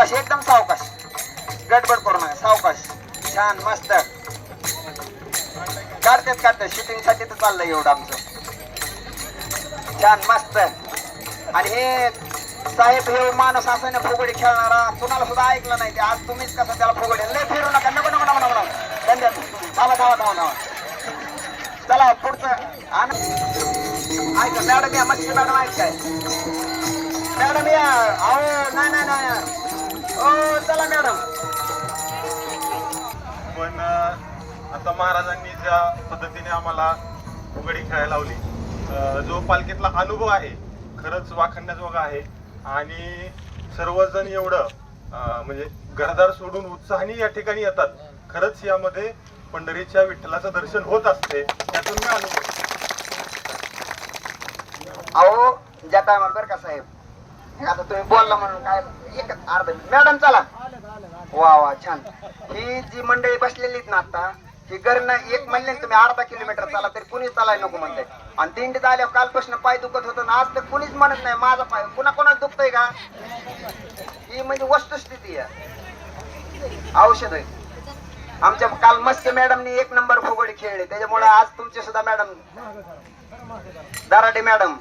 सावकाश एकदम सावकाश. गडबड करू नका सावकाश. छान मस्त. काढतात काढतात शूटिंगसाठी तर चाललंय एवढं आमचं. छान मस्त. आणि हे साहेब हे माणूस असं ना फुगडी खेळणारा कुणाला सुद्धा ऐकलं नाही ते. आज तुम्हीच कसं त्याला फुगडी लय फिरू नका नको नको नको नको. नको धन्यवाद. धावा धावा धावा धावा चला पुढचं. आण ऐका मॅडम या मच्छी मॅडम ऐक काय मॅडम या. अहो नाही नाही नाही. चला मॅडम. पण आता महाराजांनी ज्या पद्धतीने आम्हाला फुगडी खेळायला लावली जो पालखीतला अनुभव आहे खरंच वाखण्याजोगा आहे. आणि सर्वजण एवढं म्हणजे घरदार सोडून उत्साहाने या ठिकाणी येतात. खरंच यामध्ये पंढरीच्या विठ्ठलाचं दर्शन होत असते त्यातून मी अनुभव अहो ज्या टायमाला बरं का साहेब आता तुम्ही बोलला म्हणून काय एक अर्धा मॅडम चला. वा वा छान. ही जी मंडळी बसलेली ना आता ही घरनं एक म्हणले तुम्ही अर्धा किलोमीटर चाला तरी कुणीच चालायला नको म्हणते. आणि दिंडीत आल्यावर कालपासून पाय दुखत होतं ना आज तर कुणीच म्हणत नाही माझा पाय कुणा कोणाला दुखतंय का? ही म्हणजे वस्तुस्थिती आहे. औषध आहे. आमच्या काल मस्त मॅडमनी एक नंबर फुगडी खेळली त्याच्यामुळे आज तुमचे सुद्धा मॅडम दराडे मॅडम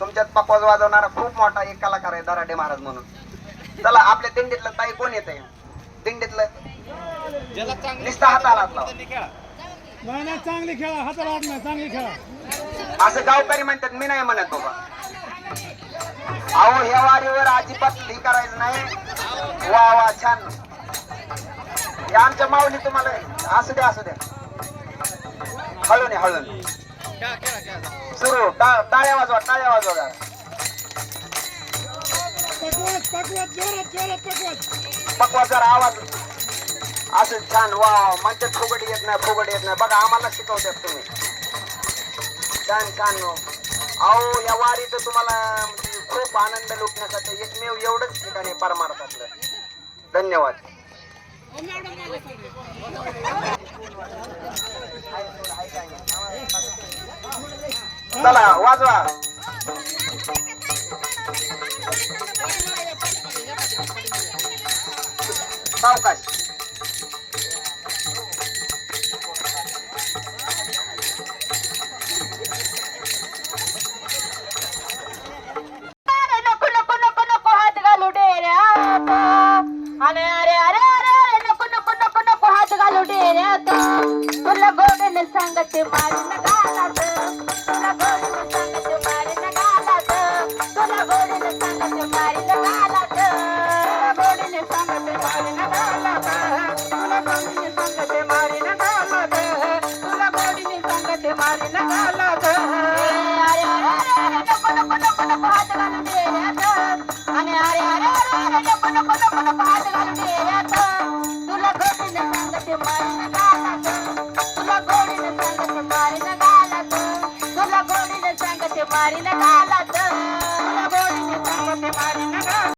तुमच्यात पकवाज वाजवणारा खूप मोठा एक कलाकार आहे दराडे महाराज म्हणून. चला आपल्या दिंडीतलं ताई कोण येत आहे दिंडीतलं? नुसता हाताला. नाही नाही चांगली खेळा हाताला हात नाही चांगली खेळा. असं गावकरी म्हणतात मी नाही म्हणत बाबा. अहो ह्या वारीवर अजिबात हे करायचं नाही. वा वा छान. हे आमच्या माऊली तुम्हाला असू द्या असू द्या. हळून हळून. सुरू. टाळ्या वाजवा टाळ्या वाजवा. पकवत पकवत जोरात जोरात पकवत. पकवा जरा आवाज असं छान. वा म्हणजे फुगडी येत नाही फुगडी येत नाही. बघा आम्हाला शिकवतात तुम्ही. छान छान अहो या वारीचं तुम्हाला म्हणजे खूप आनंद लुटण्यासाठी एकमेव एवढंच ठिकाणी परमार्थातलं. धन्यवाद. चला वाजवा. सावकाश. अरे नको नको नको नको हात घालू अरे अरे अरे अरे अरे नको नको नको नको हात घालू डेऱ्यात तुला गोडीने सांगते मारी न तुला गोडीने पाहत घालून आणि अरे अरे अरे डप्प डप्प डप्प पाहत घालून तुला गोडीने सांगते मारीन गालात? तुला गोडीने सांगते मारीन गालात? तुला गोडीने सांगते